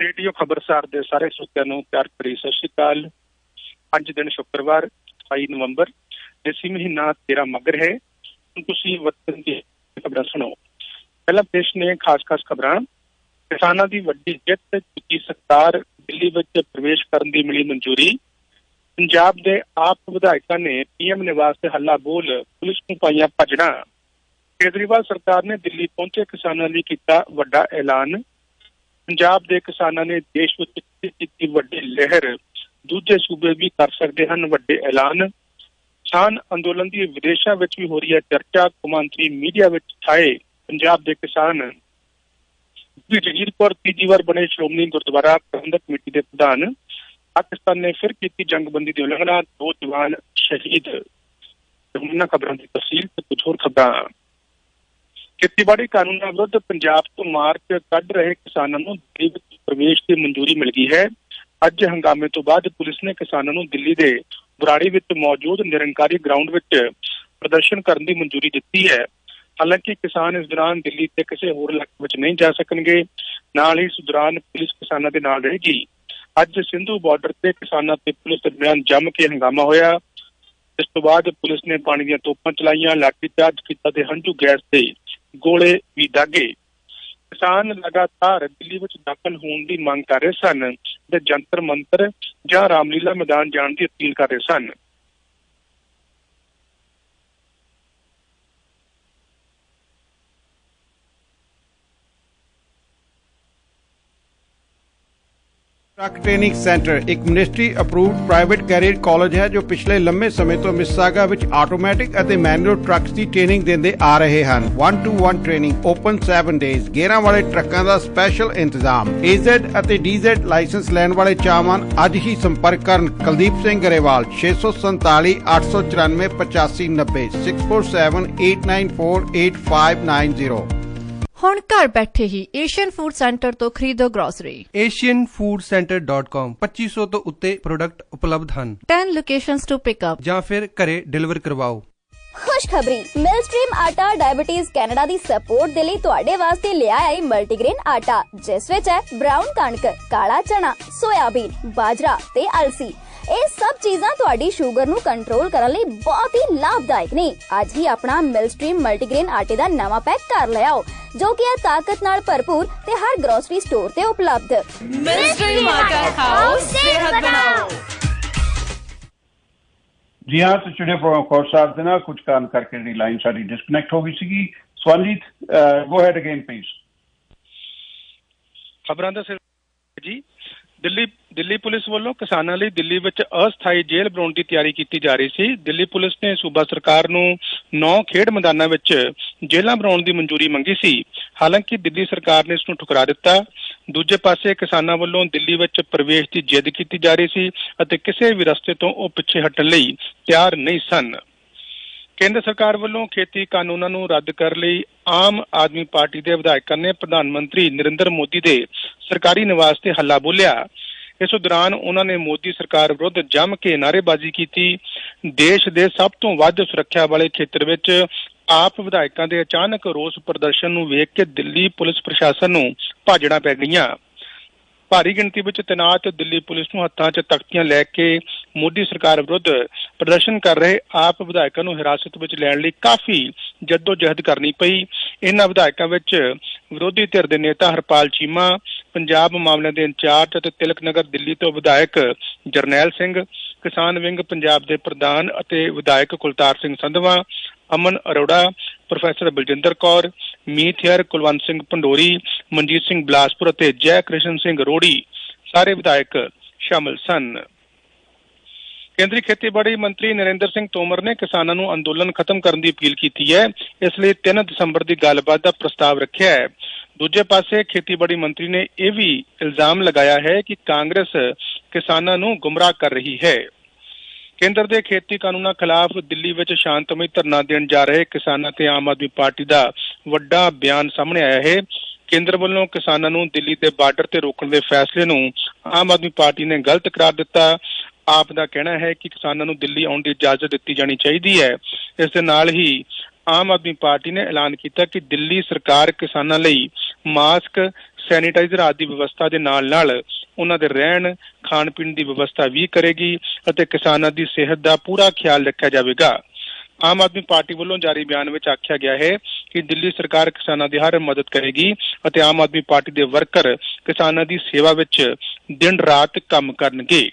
Radio ਖਬਰਸਾਰ ਦੇ ਸਾਰੇ ਸਰੋਤਿਆਂ ਨੂੰ ਪਿਆਰ ਭਰੀ ਸਤਿ ਸ਼੍ਰੀ ਅਕਾਲ। ਅੱਜ ਦਿਨ ਸ਼ੁੱਕਰਵਾਰ 22 ਨਵੰਬਰ, ਦੇਸੀ ਮਹੀਨਾ 13 ਮਗਰ ਹੈ। ਤੁਸੀਂ ਵਤਨ ਦੀ ਖਬਰਾਂ ਸੁਣੋ। ਪਹਿਲਾਂ ਪੇਸ਼ ਨੇ ਖਾਸ-ਖਾਸ ਖਬਰਾਂ। ਕਿਸਾਨਾਂ ਦੀ ਵੱਡੀ ਜਿੱਤ, ਚੁੱਕੀ ਸਰਕਾਰ, ਦਿੱਲੀ ਵਿੱਚ ਪ੍ਰਵੇਸ਼ ਕਰਨ ਦੀ ਮਿਲੀ ਮਨਜ਼ੂਰੀ। ਪੰਜਾਬ ਦੇ ਆਪ ਵਿਧਾਇਕਾਂ ਨੇ ਪੀਐਮ ਨਿਵਾਸ ਤੇ ਹੱਲਾ ਬੋਲ ਪੁਲਿਸ ਨੂੰ ਪਾਈਆਂ ਭਜਣਾ। ਕੇਜਰੀਵਾਲ ਸਰਕਾਰ ਨੇ ਦਿੱਲੀ ਪਹੁੰਚੇ ਕਿਸਾਨਾਂ ਲਈ ਕੀਤਾ ਵੱਡਾ ਐਲਾਨ। ਪੰਜਾਬ ਦੇ ਕਿਸਾਨਾਂ ਨੇ ਦੇਸ਼ ਵਿੱਚ ਕੀਤੀ ਵੱਡੀ ਲਹਿਰ ਦੂਜੇ ਸੂਬੇ ਵੀ ਕਰ ਸਕਦੇ ਹਨ ਵੱਡੇ ਐਲਾਨ। ਕਿਸਾਨ ਅੰਦੋਲਨ ਦੀ ਵਿਦੇਸ਼ਾਂ ਵਿੱਚ ਵੀ ਹੋ ਰਹੀ ਹੈ ਚਰਚਾ। ਕੌਮਾਂਤਰੀ ਮੀਡੀਆ ਵਿੱਚ ਛਾਏ ਪੰਜਾਬ ਦੇ ਕਿਸਾਨ। ਵੀ ਜਗੀਰ ਕੌਰ ਤੀਜੀ ਵਾਰ ਬਣੇ ਸ਼੍ਰੋਮਣੀ ਗੁਰਦੁਆਰਾ ਪ੍ਰਬੰਧਕ ਕਮੇਟੀ ਦੇ ਪ੍ਰਧਾਨ। ਪਾਕਿਸਤਾਨ ਨੇ ਫਿਰ ਕੀਤੀ ਜੰਗਬੰਦੀ ਦੀ ਉਲੰਘਣਾ। ਦੋ ਜਵਾਨ ਸ਼ਹੀਦ। ਉਹਨਾਂ ਖਬਰਾਂ ਦੀ ਤਫਸੀਲ ਤੇ ਕੁਝ ਹੋਰ ਖਬਰਾਂ। ਖੇਤੀਬਾੜੀ ਕਾਨੂੰਨਾਂ ਵਿਰੁੱਧ ਪੰਜਾਬ ਤੋਂ ਮਾਰਚ ਕੱਢ ਰਹੇ ਕਿਸਾਨਾਂ ਨੂੰ ਦਿੱਲੀ ਵਿੱਚ ਪ੍ਰਵੇਸ਼ ਦੀ ਮਨਜ਼ੂਰੀ ਮਿਲ ਗਈ ਹੈ। ਅੱਜ ਹੰਗਾਮੇ ਤੋਂ ਬਾਅਦ ਪੁਲਿਸ ਨੇ ਕਿਸਾਨਾਂ ਨੂੰ ਦਿੱਲੀ ਦੇ ਬੁਰਾੜੀ ਵਿੱਚ ਮੌਜੂਦ ਨਿਰੰਕਾਰੀ ਗਰਾਊਂਡ ਵਿੱਚ ਪ੍ਰਦਰਸ਼ਨ ਕਰਨ ਦੀ ਮਨਜ਼ੂਰੀ ਦਿੱਤੀ ਹੈ। ਹਾਲਾਂਕਿ ਕਿਸਾਨ ਇਸ ਦੌਰਾਨ ਦਿੱਲੀ ਤੇ ਕਿਸੇ ਹੋਰ ਇਲਾਕੇ ਵਿੱਚ ਨਹੀਂ ਜਾ ਸਕਣਗੇ। ਨਾਲ ਹੀ ਇਸ ਦੌਰਾਨ ਪੁਲਿਸ ਕਿਸਾਨਾਂ ਦੇ ਨਾਲ ਰਹੇਗੀ। ਅੱਜ ਸਿੰਧੂ ਬਾਰਡਰ ਤੇ ਕਿਸਾਨਾਂ ਤੇ ਪੁਲਿਸ ਦਰਮਿਆਨ ਜੰਮ ਕੇ ਹੰਗਾਮਾ ਹੋਇਆ। ਇਸ ਤੋਂ ਬਾਅਦ ਪੁਲਿਸ ਨੇ ਪਾਣੀ ਦੀਆਂ ਤੋਪਾਂ ਚਲਾਈਆਂ ਲਾਠੀਚਾਰਜ ਕੀਤਾ ਤੇ ਹੰਝੂ ਗੈਸ ਤੇ ਗੋਲੇ ਵੀ ਦਾਗੇ। ਕਿਸਾਨ ਲਗਾਤਾਰ ਦਿੱਲੀ ਵਿੱਚ ਦਾਖਲ ਹੋਣ ਦੀ ਮੰਗ ਕਰ ਰਹੇ ਸਨ ਤੇ ਜੰਤਰ ਮੰਤਰ ਜਾਂ ਰਾਮਲੀਲਾ ਮੈਦਾਨ ਜਾਣ ਦੀ ਅਪੀਲ ਕਰ ਰਹੇ ਸਨ। ਟਰੱਕ ਟ੍ਰੇਨਿੰਗ ਸੈਂਟਰ ਇੱਕ ministry approved private career college ਹੈ ਜੋ ਪਿਛਲੇ ਲੰਮੇ ਸਮੇਂ ਤੋਂ ਮਿਸਾਗਾ ਵਿੱਚ ਆਟੋਮੈਟਿਕ ਅਤੇ ਮੈਨੂਅਲ ਟਰੱਕਸ ਦੀ ਟ੍ਰੇਨਿੰਗ ਦਿੰਦੇ ਆ ਰਹੇ ਹਨ। 1 ਟੂ 1 ਟ੍ਰੇਨਿੰਗ ਓਪਨ 7 ਡੇਜ਼ ਗੇਅਰਾਂ ਵਾਲੇ ਟਰੱਕਾਂ ਦਾ ਸਪੈਸ਼ਲ ਇੰਤਜ਼ਾਮ। AZ ਅਤੇ DZ ਲਾਇਸੈਂਸ ਲੈਣ ਵਾਲੇ ਚਾਹਵਾਨ ਅੱਜ ਹੀ ਸੰਪਰਕ ਕਰਨ। ਕੁਲਦੀਪ ਸਿੰਘ ਗਰੇਵਾਲ 647 894 8590 6478948590 ਹੁਣ ਘਰ ਬੈਠੇ ਹੀ ਏਸ਼ੀਅਨ ਫੂਡ ਸੈਂਟਰ ਤੋਂ ਖਰੀਦੋ ਗਰੋਸਰੀ asianfoodcenter.com 2500 ਤੋਂ ਉੱਤੇ ਪ੍ਰੋਡਕਟ ਉਪਲਬਧ ਹਨ। 10 ਲੋਕੇਸ਼ਨਸ ਟੂ ਪਿਕ ਅਪ ਜਾਂ ਫਿਰ ਘਰੇ ਡਿਲੀਵਰ ਕਰਵਾਓ। ਖੁਸ਼ਖਬਰੀ। ਮਿਲਸਟ੍ਰੀਮ ਆਟਾ ਡਾਇਬੀਟੀਜ਼ ਕੈਨੇਡਾ ਦੀ ਸਪੋਰਟ ਦੇ ਲਈ ਤੁਹਾਡੇ ਵਾਸਤੇ ਲਿਆ ਹੈ ਮਲਟੀਗ੍ਰੇਨ ਆਟਾ, ਜਿਸ ਵਿੱਚ ਹੈ ਬ੍ਰਾਊਨ ਕਣਕ, ਕਾਲਾ ਚਨਾ ਸੋਇਆਬੀਨ ਬਾਜਰਾ ਤੇ ਅਲਸੀ। ਇਹ ਸਭ ਚੀਜ਼ਾਂ ਤੁਹਾਡੀ ਸ਼ੂਗਰ ਨੂੰ ਕੰਟਰੋਲ ਕਰਨ ਲਈ ਬਹੁਤ ਹੀ ਲਾਭਦਾਇਕ ਨੇ। ਅੱਜ ਹੀ ਆਪਣਾ ਮਿਲਸਟ੍ਰੀਮ ਮਲਟੀਗ੍ਰੇਨ ਆਟੇ ਦਾ ਨਵਾਂ ਪੈਕ ਕਰ ਲਿਆਓ ਜੋ ਕਿ ਹੈ ਤਾਕਤ ਨਾਲ ਭਰਪੂਰ ਤੇ ਹਰ ਗ੍ਰੋਸਰੀ ਸਟੋਰ ਤੇ ਉਪਲਬਧ। ਮਿਲਸਟ੍ਰੀਮ ਆਟਾ ਖਾਓ, ਸਿਹਤ ਬਣਾਓ। ਜੀ ਹਾਂ ਤੁਸੀਂ ਪ੍ਰੋਗਰਾਮ ਕੋਰ ਸਾਹਿਬ ਦੇ ਨਾਲ ਕੁਝ ਕਾਰਨ ਕਰਕੇ ਜਿਹੜੀ ਲਾਈਨ ਸਾਡੀ ਡਿਸਕਨੈਕਟ ਹੋ ਗਈ ਸੀਗੀ Sawanjit go ahead again please ਖਬਰਾਂ ਦਾ ਸਿਰ ਜੀ, ਦਿੱਲੀ ਦਿੱਲੀ ਪੁਲਿਸ ਵੱਲੋਂ ਕਿਸਾਨਾਂ ਲਈ ਦਿੱਲੀ ਵਿੱਚ ਅਸਥਾਈ ਜੇਲ੍ਹ ਬਣਾਉਣ ਦੀ ਤਿਆਰੀ ਕੀਤੀ ਜਾ ਰਹੀ ਸੀ। ਦਿੱਲੀ ਪੁਲਿਸ ਨੇ ਸੂਬਾ ਸਰਕਾਰ ਨੂੰ 9 ਖੇਡ ਮੈਦਾਨਾਂ ਵਿੱਚ ਜੇਲ੍ਹਾਂ ਬਣਾਉਣ ਦੀ ਮਨਜ਼ੂਰੀ ਮੰਗੀ ਸੀ। ਹਾਲਾਂਕਿ ਦਿੱਲੀ ਸਰਕਾਰ ਨੇ ਇਸ ਨੂੰ ਠੁਕਰਾ ਦਿੱਤਾ। ਦੂਜੇ ਪਾਸੇ ਕਿਸਾਨਾਂ ਵੱਲੋਂ ਦਿੱਲੀ ਵਿੱਚ ਪ੍ਰਵੇਸ਼ ਦੀ ਜਿੱਦ ਕੀਤੀ ਜਾ ਰਹੀ ਸੀ ਅਤੇ ਕਿਸੇ ਵੀ ਰਸਤੇ ਤੋਂ ਉਹ ਪਿੱਛੇ ਹਟਣ ਲਈ ਤਿਆਰ ਨਹੀਂ ਸਨ। ਕੇਂਦਰ ਸਰਕਾਰ ਵੱਲੋਂ ਖੇਤੀ ਕਾਨੂੰਨਾਂ ਨੂੰ ਰੱਦ ਕਰਨ ਲਈ ਆਮ ਆਦਮੀ ਪਾਰਟੀ ਦੇ ਵਿਧਾਇਕਾਂ ਨੇ ਪ੍ਰਧਾਨ ਮੰਤਰੀ ਨਰਿੰਦਰ ਮੋਦੀ ਦੇ ਸਰਕਾਰੀ ਨਿਵਾਸ ਤੇ ਹੱਲਾ ਬੋਲਿਆ। ਇਸ ਦੌਰਾਨ ਉਹਨਾਂ ਨੇ ਮੋਦੀ ਸਰਕਾਰ ਵਿਰੁੱਧ ਜੰਮ ਕੇ ਨਾਅਰੇਬਾਜ਼ੀ ਕੀਤੀ। ਦੇਸ਼ ਦੇ ਸਭ ਤੋਂ ਵੱਧ ਸੁਰੱਖਿਆ ਵਾਲੇ ਖੇਤਰ ਵਿੱਚ ਆਪ ਵਿਧਾਇਕਾਂ ਦੇ ਅਚਾਨਕ ਰੋਸ ਪ੍ਰਦਰਸ਼ਨ ਨੂੰ ਵੇਖ ਕੇ ਦਿੱਲੀ ਪੁਲਿਸ ਪ੍ਰਸ਼ਾਸਨ ਨੂੰ ਭਾਜੜਾ ਪੈ ਗਈਆਂ। ਭਾਰੀ ਗਿਣਤੀ ਵਿੱਚ ਤੈਨਾਤ ਦਿੱਲੀ ਪੁਲਿਸ ਨੂੰ ਹੱਥਾਂ 'ਚ ਤਖਤੀਆਂ ਲੈ ਕੇ ਮੋਦੀ ਸਰਕਾਰ ਵਿਰੁੱਧ ਪ੍ਰਦਰਸ਼ਨ ਕਰ ਰਹੇ ਆਪ ਵਿਧਾਇਕਾਂ ਨੂੰ ਹਿਰਾਸਤ ਵਿੱਚ ਲੈਣ ਲਈ ਕਾਫੀ ਜਹਿਦ ਕਰਨੀ ਪਈ। ਇਹਨਾਂ ਵਿਧਾਇਕਾਂ ਵਿੱਚ ਵਿਰੋਧੀ ਧਿਰ ਦੇ ਨੇਤਾ ਹਰਪਾਲ ਚੀਮਾ, ਪੰਜਾਬ ਮਾਮਲਿਆਂ ਦੇ ਇੰਚਾਰਜ ਅਤੇ ਤਿਲਕ ਨਗਰ ਦਿੱਲੀ ਤੋਂ ਵਿਧਾਇਕ ਜਰਨੈਲ ਸਿੰਘ, ਕਿਸਾਨ ਵਿੰਗ ਪੰਜਾਬ ਦੇ ਪ੍ਰਧਾਨ ਅਤੇ ਵਿਧਾਇਕ ਕੁਲਤਾਰ ਸਿੰਘ ਸੰਧਵਾ ਅਮਨ ਅਰੋੜਾ, ਪ੍ਰੋਫੈਸਰ ਬਲਜਿੰਦਰ ਕੌਰ ਮੀਥਿਆਰ ਕੁਲਵੰਤ ਸਿੰਘ ਪੰਡੋਰੀ, ਮਨਜੀਤ ਸਿੰਘ ਬਲਾਸਪੁਰ ਅਤੇ ਜੈ ਕ੍ਰਿਸ਼ਨ ਸਿੰਘ ਰੋੜੀ ਸਾਰੇ ਵਿਧਾਇਕ ਸ਼ਾਮਲ ਸਨ। ਕੇਂਦਰੀ ਖੇਤੀਬਾੜੀ ਮੰਤਰੀ ਨਰਿੰਦਰ ਸਿੰਘ ਤੋਮਰ ਨੇ ਕਿਸਾਨਾਂ ਨੂੰ ਅੰਦੋਲਨ ਖਤਮ ਕਰਨ ਦੀ ਅਪੀਲ ਕੀਤੀ ਹੈ। ਇਸ ਲਈ 3 ਦਸੰਬਰ ਦੀ ਗੱਲਬਾਤ ਦਾ ਪ੍ਰਸਤਾਵ ਰੱਖਿਆ ਹੈ। ਦੂਜੇ ਪਾਸੇ ਖੇਤੀਬਾੜੀ ਮੰਤਰੀ ਨੇ ਇਹ ਵੀ ਇਲਜ਼ਾਮ ਲਗਾਇਆ ਹੈ ਕਿ ਕਾਂਗਰਸ ਕਿਸਾਨਾਂ ਨੂੰ ਗੁੰਮਰਾਹ ਕਰ ਰਹੀ ਹੈ। ਕੇਂਦਰ ਦੇ ਖੇਤੀ ਕਾਨੂੰਨਾਂ ਖਿਲਾਫ ਦਿੱਲੀ ਵਿੱਚ ਸ਼ਾਂਤਮਈ ਧਰਨਾ ਦੇਣ ਜਾ ਰਹੇ ਕਿਸਾਨਾਂ ਤੇ ਆਮ ਆਦਮੀ ਪਾਰਟੀ ਦਾ ਵੱਡਾ ਬਿਆਨ ਸਾਹਮਣੇ ਆਇਆ ਹੈ। ਕੇਂਦਰ ਵੱਲੋਂ ਕਿਸਾਨਾਂ ਨੂੰ ਦਿੱਲੀ ਦੇ ਬਾਰਡਰ ਤੇ ਰੋਕਣ ਦੇ ਫੈਸਲੇ ਨੂੰ ਆਮ ਆਦਮੀ ਪਾਰਟੀ ਨੇ ਗਲਤ ਕਰਾਰ ਦਿੱਤਾ। ਆਪ ਦਾ ਕਹਿਣਾ ਹੈ ਕਿ ਕਿਸਾਨਾਂ ਨੂੰ ਦਿੱਲੀ ਆਉਣ ਦੀ ਇਜਾਜ਼ਤ ਦਿੱਤੀ ਜਾਣੀ ਚਾਹੀਦੀ ਹੈ। ਇਸ ਦੇ ਨਾਲ ਹੀ ਆਮ ਆਦਮੀ ਪਾਰਟੀ ਨੇ ਐਲਾਨ ਕੀਤਾ ਕਿ ਦਿੱਲੀ ਸਰਕਾਰ ਕਿਸਾਨਾਂ ਲਈ ਮਾਸਕ, ਸੈਨੀਟਾਈਜ਼ਰ ਆਦਿ ਦੀ ਵਿਵਸਥਾ ਦੇ ਨਾਲ-ਨਾਲ ਉਹਨਾਂ ਦੇ ਰਹਿਣ ਖਾਣ ਪੀਣ ਦੀ ਵਿਵਸਥਾ ਵੀ ਕਰੇਗੀ ਅਤੇ ਕਿਸਾਨਾਂ ਦੀ ਸਿਹਤ ਦਾ ਪੂਰਾ ਖਿਆਲ ਰੱਖਿਆ ਜਾਵੇਗਾ। ਆਮ ਆਦਮੀ ਪਾਰਟੀ ਵੱਲੋਂ ਜਾਰੀ ਬਿਆਨ ਵਿੱਚ ਆਖਿਆ ਗਿਆ ਹੈ ਕਿ ਦਿੱਲੀ ਸਰਕਾਰ ਕਿਸਾਨਾਂ ਦੀ ਹਰ ਮਦਦ ਕਰੇਗੀ ਅਤੇ ਆਮ ਆਦਮੀ ਪਾਰਟੀ ਦੇ ਵਰਕਰ ਕਿਸਾਨਾਂ ਦੀ ਸੇਵਾ ਵਿੱਚ ਦਿਨ ਰਾਤ ਕੰਮ ਕਰਨਗੇ।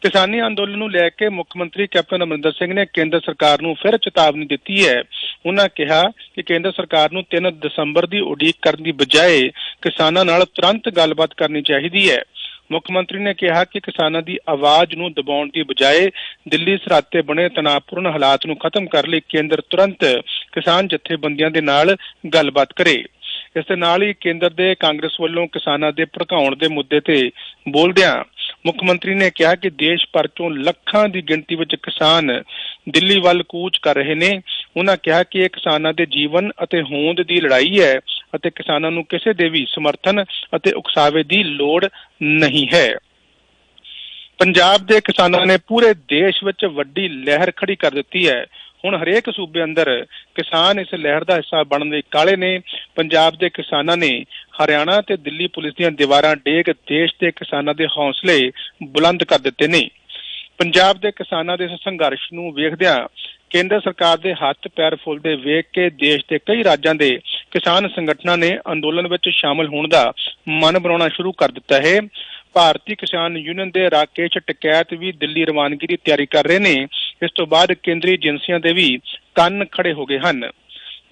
ਕਿਸਾਨੀ ਅੰਦੋਲਨ ਨੂੰ ਲੈ ਕੇ ਮੁੱਖ ਮੰਤਰੀ ਕੈਪਟਨ ਅਮਰਿੰਦਰ ਸਿੰਘ ਨੇ ਕੇਂਦਰ ਸਰਕਾਰ ਨੂੰ ਫਿਰ ਚੇਤਾਵਨੀ ਦਿੱਤੀ ਹੈ। ਉਹਨਾਂ ਕਿਹਾ ਕਿ ਕੇਂਦਰ ਸਰਕਾਰ ਨੂੰ 3 ਦਸੰਬਰ ਦੀ ਉਡੀਕ ਕਰਨ ਦੀ ਬਜਾਏ ਕਿਸਾਨਾਂ ਨਾਲ ਤੁਰੰਤ ਗੱਲਬਾਤ ਕਰਨੀ ਚਾਹੀਦੀ ਹੈ। ਮੁੱਖ ਮੰਤਰੀ ਨੇ ਕਿਹਾ ਕਿ ਕਿਸਾਨਾਂ ਦੀ ਆਵਾਜ਼ ਨੂੰ ਦਬਾਉਣ ਦੀ ਬਜਾਏ ਦਿੱਲੀ ਸਰਹੱਦ ਤੇ ਬਣੇ ਤਣਾਅਪੂਰਨ ਹਾਲਾਤ ਨੂੰ ਖਤਮ ਕਰਨ ਲਈ ਕੇਂਦਰ ਤੁਰੰਤ ਕਿਸਾਨ ਜਥੇਬੰਦੀਆਂ ਦੇ ਨਾਲ ਗੱਲਬਾਤ ਕਰੇ। ਇਸ ਦੇ ਨਾਲ ਹੀ ਕੇਂਦਰ ਦੇ ਕਾਂਗਰਸ ਵੱਲੋਂ ਕਿਸਾਨਾਂ ਦੇ ਭੜਕਾਉਣ ਦੇ ਮੁੱਦੇ ਤੇ ਬੋਲਦਿਆਂ ਮੁੱਖ ਮੰਤਰੀ ਨੇ ਕਿਹਾ ਕਿ ਦੇਸ਼ ਭਰ ਤੋਂ ਲੱਖਾਂ ਦੀ ਗਿਣਤੀ ਵਿੱਚ ਕਿਸਾਨ ਦਿੱਲੀ ਵੱਲ ਕੂਚ ਕਰ ਰਹੇ ਨੇ। ਉਹਨਾਂ ਕਿਹਾ ਕਿ ਇਹ ਕਿਸਾਨਾਂ ਦੇ ਜੀਵਨ ਅਤੇ ਹੋਂਦ ਦੀ ਲੜਾਈ ਹੈ। ਅਤੇ ਕਿਸਾਨਾਂ ਨੂੰ ਕਿਸੇ ਦੇ ਵੀ ਸਮਰਥਨ ਅਤੇ ਉਕਸਾਵੇ ਦੀ ਲੋੜ ਨਹੀਂ ਹੈ। ਪੰਜਾਬ ਦੇ ਕਿਸਾਨਾਂ ਨੇ ਪੂਰੇ ਦੇਸ਼ ਵਿੱਚ ਵੱਡੀ ਲਹਿਰ ਖੜੀ ਕਰ ਦਿੱਤੀ ਹੈ। ਹੁਣ ਹਰੇਕ ਸੂਬੇ ਅੰਦਰ ਕਿਸਾਨ ਇਸ ਲਹਿਰ ਦਾ ਹਿੱਸਾ ਬਣਨ ਦੇ ਕਾਲੇ ਨੇ। ਪੰਜਾਬ ਦੇ ਕਿਸਾਨਾਂ ਨੇ ਹਰਿਆਣਾ ਤੇ ਦਿੱਲੀ ਪੁਲਿਸ ਦੀਆਂ ਦੀਵਾਰਾਂ ਡੇਗ ਦੇਸ਼ ਦੇ ਕਿਸਾਨਾਂ ਦੇ ਹੌਸਲੇ ਬੁਲੰਦ ਕਰ ਦਿੱਤੇ ਨੇ। ਪੰਜਾਬ ਦੇ ਕਿਸਾਨਾਂ ਦੇ ਇਸ ਸੰਘਰਸ਼ ਨੂੰ ਵੇਖਦਿਆਂ ਕੇਂਦਰ ਸਰਕਾਰ ਦੇ ਹੱਥ ਪੈਰ ਫੁੱਲਦੇ ਵੇਖ ਕੇ ਦੇਸ਼ ਦੇ ਕਈ ਰਾਜਾਂ ਦੇ ਕਿਸਾਨ ਸੰਗਠਨਾਂ ਨੇ ਅੰਦੋਲਨ ਵਿੱਚ ਸ਼ਾਮਲ ਹੋਣ ਦਾ ਮਨ ਬਣਾਉਣਾ ਸ਼ੁਰੂ ਕਰ ਦਿੱਤਾ ਹੈ। ਭਾਰਤੀ ਕਿਸਾਨ ਯੂਨੀਅਨ ਦੇ ਰਾਕੇਸ਼ ਟਕੈਤ ਵੀ ਦਿੱਲੀ ਰਵਾਨਗੀ ਦੀ ਤਿਆਰੀ ਕਰ ਰਹੇ ਨੇ। ਇਸ ਤੋਂ ਬਾਅਦ ਕੇਂਦਰੀ ਏਜੰਸੀਆਂ ਦੇ ਵੀ ਕੰਨ ਖੜੇ ਹੋ ਗਏ ਹਨ।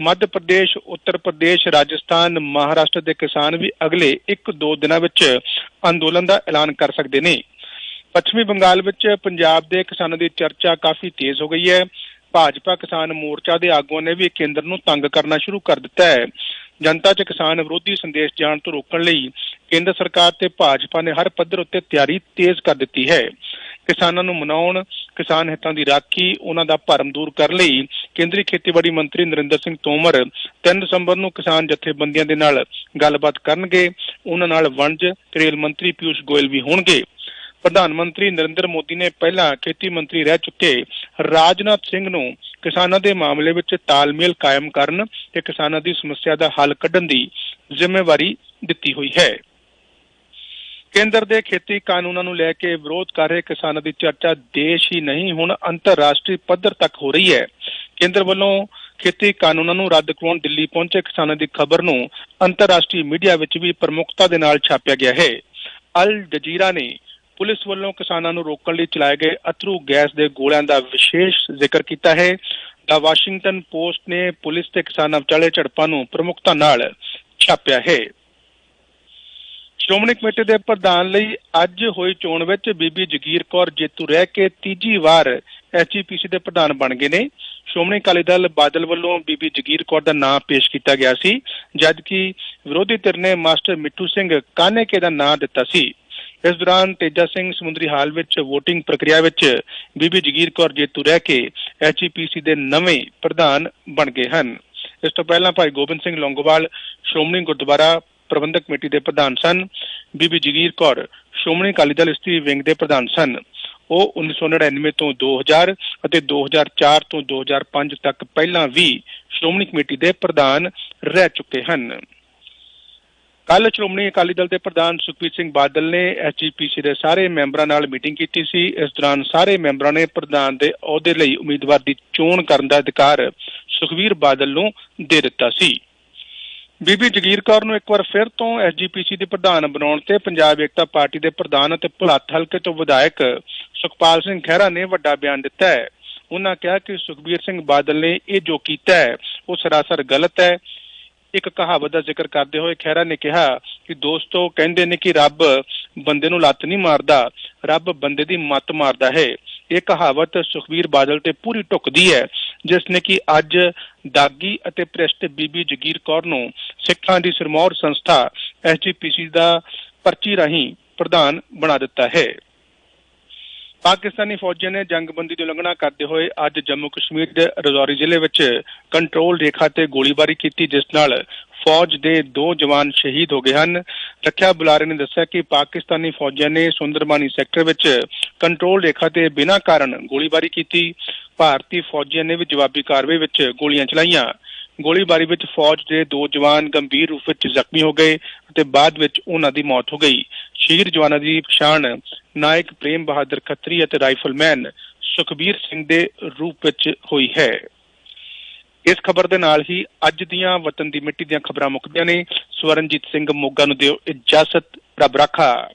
ਮੱਧ ਪ੍ਰਦੇਸ਼, ਉੱਤਰ ਪ੍ਰਦੇਸ਼, ਰਾਜਸਥਾਨ, ਮਹਾਰਾਸ਼ਟਰ ਦੇ ਕਿਸਾਨ ਵੀ ਅਗਲੇ 1-2 ਦਿਨਾਂ ਵਿੱਚ ਅੰਦੋਲਨ ਦਾ ਐਲਾਨ ਕਰ ਸਕਦੇ ਨੇ। ਪੱਛਮੀ ਬੰਗਾਲ ਵਿੱਚ ਪੰਜਾਬ ਦੇ ਕਿਸਾਨਾਂ ਦੀ ਚਰਚਾ ਕਾਫੀ ਤੇਜ਼ ਹੋ ਗਈ ਹੈ। ਭਾਜਪਾ ਕਿਸਾਨ ਮੋਰਚਾ ਦੇ ਆਗੂਆਂ ਨੇ ਵੀ ਕੇਂਦਰ ਨੂੰ ਤੰਗ ਕਰਨਾ ਸ਼ੁਰੂ ਕਰ ਦਿੱਤਾ ਹੈ। ਜਨਤਾ 'ਚ ਕਿਸਾਨ ਵਿਰੋਧੀ ਸੰਦੇਸ਼ ਜਾਣ ਤੋਂ ਰੋਕਣ ਲਈ ਕੇਂਦਰ ਸਰਕਾਰ ਤੇ ਭਾਜਪਾ ਨੇ ਹਰ ਪੱਧਰ ਉੱਤੇ ਤਿਆਰੀ ਤੇਜ਼ ਕਰ ਦਿੱਤੀ ਹੈ। ਕਿਸਾਨਾਂ ਨੂੰ ਮਨਾਉਣ, ਕਿਸਾਨ ਹਿੱਤਾਂ ਦੀ ਰਾਖੀ, ਉਹਨਾਂ ਦਾ ਭਰਮ ਦੂਰ ਕਰਨ ਲਈ ਕੇਂਦਰੀ ਖੇਤੀਬਾੜੀ ਮੰਤਰੀ ਨਰਿੰਦਰ ਸਿੰਘ ਤੋਮਰ 3 ਦਸੰਬਰ ਨੂੰ ਕਿਸਾਨ ਜਥੇਬੰਦੀਆਂ ਦੇ ਨਾਲ ਗੱਲਬਾਤ ਕਰਨਗੇ। ਉਹਨਾਂ ਨਾਲ ਵਣਜ ਤੇ ਰੇਲ ਮੰਤਰੀ ਪਿਊਸ਼ ਗੋਇਲ ਵੀ ਹੋਣਗੇ। ਪ੍ਰਧਾਨ ਮੰਤਰੀ ਨਰਿੰਦਰ ਮੋਦੀ ਨੇ ਪਹਿਲਾਂ ਖੇਤੀ ਮੰਤਰੀ ਰਹਿ ਚੁੱਕੇ ਰਾਜਨਾਥ ਸਿੰਘ ਨੂੰ ਕਿਸਾਨਾਂ ਦੇ ਮਾਮਲੇ ਵਿੱਚ ਤਾਲਮੇਲ ਕਾਇਮ ਕਰਨ ਤੇ ਕਿਸਾਨਾਂ ਦੀ ਸਮੱਸਿਆ ਦਾ ਹੱਲ ਕੱਢਣ ਦੀ ਜ਼ਿੰਮੇਵਾਰੀ ਦਿੱਤੀ ਹੋਈ ਹੈ। ਕੇਂਦਰ ਦੇ ਖੇਤੀ ਕਾਨੂੰਨਾਂ ਨੂੰ ਲੈ ਕੇ ਵਿਰੋਧ ਕਰ ਰਹੇ ਕਿਸਾਨਾਂ ਦੀ ਚਰਚਾ ਦੇਸ਼ ਹੀ ਨਹੀਂ, ਹੁਣ ਅੰਤਰਰਾਸ਼ਟਰੀ ਪੱਧਰ ਤੱਕ ਹੋ ਰਹੀ ਹੈ। ਕੇਂਦਰ ਵੱਲੋਂ ਖੇਤੀ ਕਾਨੂੰਨਾਂ ਨੂੰ ਰੱਦ ਕਰਾਉਣ ਦਿੱਲੀ ਪਹੁੰਚੇ ਕਿਸਾਨਾਂ ਦੀ ਖਬਰ ਨੂੰ ਅੰਤਰਰਾਸ਼ਟਰੀ ਮੀਡੀਆ ਵਿੱਚ ਵੀ ਪ੍ਰਮੁੱਖਤਾ ਦੇ ਨਾਲ ਛਾਪਿਆ ਗਿਆ ਹੈ। ਅਲ ਜਜ਼ੀਰਾ ਨੇ ਪੁਲਿਸ ਵੱਲੋਂ ਕਿਸਾਨਾਂ ਨੂੰ ਰੋਕਣ ਲਈ ਚਲਾਏ ਗਏ ਅਥਰੂ ਗੈਸ ਦੇ ਗੋਲਿਆਂ ਦਾ ਵਿਸ਼ੇਸ਼ ਜ਼ਿਕਰ ਕੀਤਾ ਹੈ। ਦਾ ਵਾਸ਼ਿੰਗਟਨ ਪੋਸਟ ਨੇ ਪੁਲਿਸ ਤੇ ਕਿਸਾਨਾਂ ਵਿਚਾਲੇ ਝੜਪਾਂ ਨੂੰ ਪ੍ਰਮੁਖਤਾ ਨਾਲ ਛਾਪਿਆ ਹੈ। ਸ਼੍ਰੋਮਣੀ ਕਮੇਟੀ ਦੇ ਪ੍ਰਧਾਨ ਲਈ ਅੱਜ ਹੋਈ ਚੋਣ ਵਿੱਚ ਬੀਬੀ ਜਗੀਰ ਕੌਰ ਜੇਤੂ ਰਹਿ ਕੇ ਤੀਜੀ ਵਾਰ ਐਚਪੀਸੀ ਦੇ ਪ੍ਰਧਾਨ ਬਣ ਗਏ ਨੇ। ਸ਼੍ਰੋਮਣੀ ਅਕਾਲੀ ਦਲ ਬਾਦਲ ਵੱਲੋਂ ਬੀਬੀ ਜਗੀਰ ਕੌਰ ਦਾ ਨਾਮ ਪੇਸ਼ ਕੀਤਾ ਗਿਆ ਸੀ, ਜਦਕਿ ਵਿਰੋਧੀ ਧਿਰ ਨੇ ਮਾਸਟਰ ਮਿੱਠੂ ਸਿੰਘ ਕਾਨੇਕੇ ਦਾ ਨਾਮ ਦਿੱਤਾ ਸੀ। ਇਸ ਦੌਰਾਨ ਤੇਜਾ ਸਿੰਘ ਸਮੁੰਦਰੀ ਹਾਲ ਵਿੱਚ VOTING ਪ੍ਰਕਿਰਿਆ ਵਿੱਚ ਬੀਬੀ ਜਗੀਰ ਕੌਰ ਜੇਤੂ ਰਹਿ ਕੇ ਐਚਪੀਸੀ ਦੇ ਨਵੇਂ ਪ੍ਰਧਾਨ ਬਣ ਗਏ ਹਨ। ਇਸ ਤੋਂ ਪਹਿਲਾਂ ਭਾਈ ਗੋਬਿੰਦ ਸਿੰਘ ਲੌਂਗੋਵਾਲ ਸ਼੍ਰੋਮਣੀ ਗੁਰਦੁਆਰਾ ਪ੍ਰਬੰਧਕ ਕਮੇਟੀ ਦੇ ਪ੍ਰਧਾਨ ਸਨ। ਬੀਬੀ ਜਗੀਰ ਕੌਰ ਸ਼੍ਰੋਮਣੀ ਅਕਾਲੀ ਦਲ ਇਸਤਰੀ ਵਿੰਗ ਦੇ ਪ੍ਰਧਾਨ ਸਨ। ਉਹ 1999 ਤੋਂ 2000 ਅਤੇ 2004 ਤੋਂ 2005 ਤੱਕ ਪਹਿਲਾਂ ਵੀ ਸ਼੍ਰੋਮਣੀ ਕਮੇਟੀ ਦੇ ਪ੍ਰਧਾਨ ਰਹਿ ਚੁੱਕੇ ਹਨ। ਕੱਲ ਸ਼੍ਰੋਮਣੀ ਅਕਾਲੀ ਦਲ ਦੇ ਪ੍ਰਧਾਨ ਸੁਖਬੀਰ ਸਿੰਘ ਬਾਦਲ ਨੇ ਐਚਜੀਪੀਸੀ ਦੇ ਸਾਰੇ ਮੈਂਬਰਾਂ ਨਾਲ ਮੀਟਿੰਗ ਕੀਤੀ ਸੀ। ਇਸ ਦੌਰਾਨ ਸਾਰੇ ਮੈਂਬਰਾਂ ਨੇ ਪ੍ਰਧਾਨ ਦੇ ਅਹੁਦੇ ਲਈ ਉਮੀਦਵਾਰ ਦੀ ਚੋਣ ਕਰਨ ਦਾ ਅਧਿਕਾਰ ਸੁਖਬੀਰ ਬਾਦਲ ਨੂੰ ਦੇ ਦਿੱਤਾ ਸੀ। ਬੀਬੀ ਜਗੀਰ ਕੌਰ ਨੂੰ ਇੱਕ ਵਾਰ ਫਿਰ ਤੋਂ ਐਸਜੀਪੀਸੀ ਦੇ ਪ੍ਰਧਾਨ ਬਣਾਉਣ ਤੇ ਪੰਜਾਬ ਏਕਤਾ ਪਾਰਟੀ ਦੇ ਪ੍ਰਧਾਨ ਅਤੇ ਭੁਲੱਥ ਹਲਕੇ ਤੋਂ ਵਿਧਾਇਕ ਸੁਖਪਾਲ ਸਿੰਘ ਖਹਿਰਾ ਨੇ ਵੱਡਾ ਬਿਆਨ ਦਿੱਤਾ ਹੈ। ਉਹਨਾਂ ਕਿਹਾ ਕਿ ਸੁਖਬੀਰ ਸਿੰਘ ਬਾਦਲ ਨੇ ਇਹ ਜੋ ਕੀਤਾ ਹੈ, ਉਹ ਸਰਾਸਰ ਗਲਤ ਹੈ। ਇੱਕ ਕਹਾਵਤ ਦਾ ਜ਼ਿਕਰ ਕਰਦੇ ਹੋਏ ਖਹਿਰਾ ਨੇ ਕਿਹਾ ਕਿ ਦੋਸਤੋ, ਕਹਿੰਦੇ ਨੇ ਕਿ ਰੱਬ ਬੰਦੇ ਨੂੰ ਲੱਤ ਨਹੀਂ ਮਾਰਦਾ, ਰੱਬ ਬੰਦੇ ਦੀ ਮੱਤ ਮਾਰਦਾ ਹੈ। ਇਹ ਕਹਾਵਤ ਸੁਖਬੀਰ ਬਾਦਲ ਤੇ ਪੂਰੀ ਢੁਕਦੀ ਹੈ, ਜਿਸ ਨੇ ਕਿ ਅੱਜ ਦਾਗੀ ਅਤੇ ਭ੍ਰਿਸ਼ਟ ਬੀਬੀ ਜਗੀਰ ਕੌਰ ਨੂੰ ਸਿੱਖਾਂ ਦੀ ਸਿਰਮੌਰ ਸੰਸਥਾ ਐਸਜੀਪੀਸੀ ਦਾ ਪਰਚੀ ਰਾਹੀਂ ਪ੍ਰਧਾਨ ਬਣਾ ਦਿੱਤਾ ਹੈ। ਪਾਕਿਸਤਾਨੀ ਫੌਜਾਂ ਨੇ ਜੰਗਬੰਦੀ ਦੀ ਉਲੰਘਣਾ ਕਰਦੇ ਹੋਏ ਅੱਜ ਜੰਮੂ ਕਸ਼ਮੀਰ ਦੇ ਰਜੌਰੀ ਜ਼ਿਲ੍ਹੇ ਵਿੱਚ ਕੰਟਰੋਲ ਰੇਖਾ ਤੇ ਗੋਲੀਬਾਰੀ ਕੀਤੀ, ਜਿਸ ਨਾਲ ਫੌਜ ਦੇ ਦੋ ਜਵਾਨ ਸ਼ਹੀਦ ਹੋ ਗਏ ਹਨ। ਰੱਖਿਆ ਬੁਲਾਰੇ ਨੇ ਦੱਸਿਆ ਕਿ ਪਾਕਿਸਤਾਨੀ ਫੌਜਾਂ ਨੇ ਸੁੰਦਰਬਾਨੀ ਸੈਕਟਰ ਵਿੱਚ ਕੰਟਰੋਲ ਰੇਖਾ ਤੇ ਬਿਨਾਂ ਕਾਰਨ ਗੋਲੀਬਾਰੀ ਕੀਤੀ। ਭਾਰਤੀ ਫੌਜੀਆਂ ਨੇ ਵੀ ਜਵਾਬੀ ਕਾਰਵਾਈ ਵਿੱਚ ਗੋਲੀਆਂ ਚਲਾਈਆਂ। ਗੋਲੀਬਾਰੀ ਵਿੱਚ ਫੌਜ ਦੇ ਦੋ ਜਵਾਨ ਗੰਭੀਰ ਰੂਪ ਵਿੱਚ ਜ਼ਖਮੀ ਹੋ ਗਏ ਅਤੇ ਬਾਅਦ ਵਿੱਚ ਉਹਨਾਂ ਦੀ ਮੌਤ ਹੋ ਗਈ। ਸ਼ਹੀਦ ਜਵਾਨਾਂ ਦੀ ਪਛਾਣ ਨਾਇਕ ਪ੍ਰੇਮ ਬਹਾਦਰ ਖੱਤਰੀ ਅਤੇ ਰਾਈਫਲਮੈਨ ਸੁਖਬੀਰ ਸਿੰਘ ਦੇ ਰੂਪ ਵਿੱਚ ਹੋਈ ਹੈ। ਇਸ ਖਬਰ ਦੇ ਨਾਲ ਹੀ ਅੱਜ ਦੀਆਂ ਵਤਨ ਦੀ ਮਿੱਟੀ ਦੀਆਂ ਖਬਰਾਂ ਮੁੱਕਦੀਆਂ ਨੇ। ਸਵਰਨਜੀਤ ਸਿੰਘ ਮੋਗਾ ਨੂੰ ਦਿਓ ਇਜਾਜ਼ਤ। ਰੱਬ ਰਾਖਾ।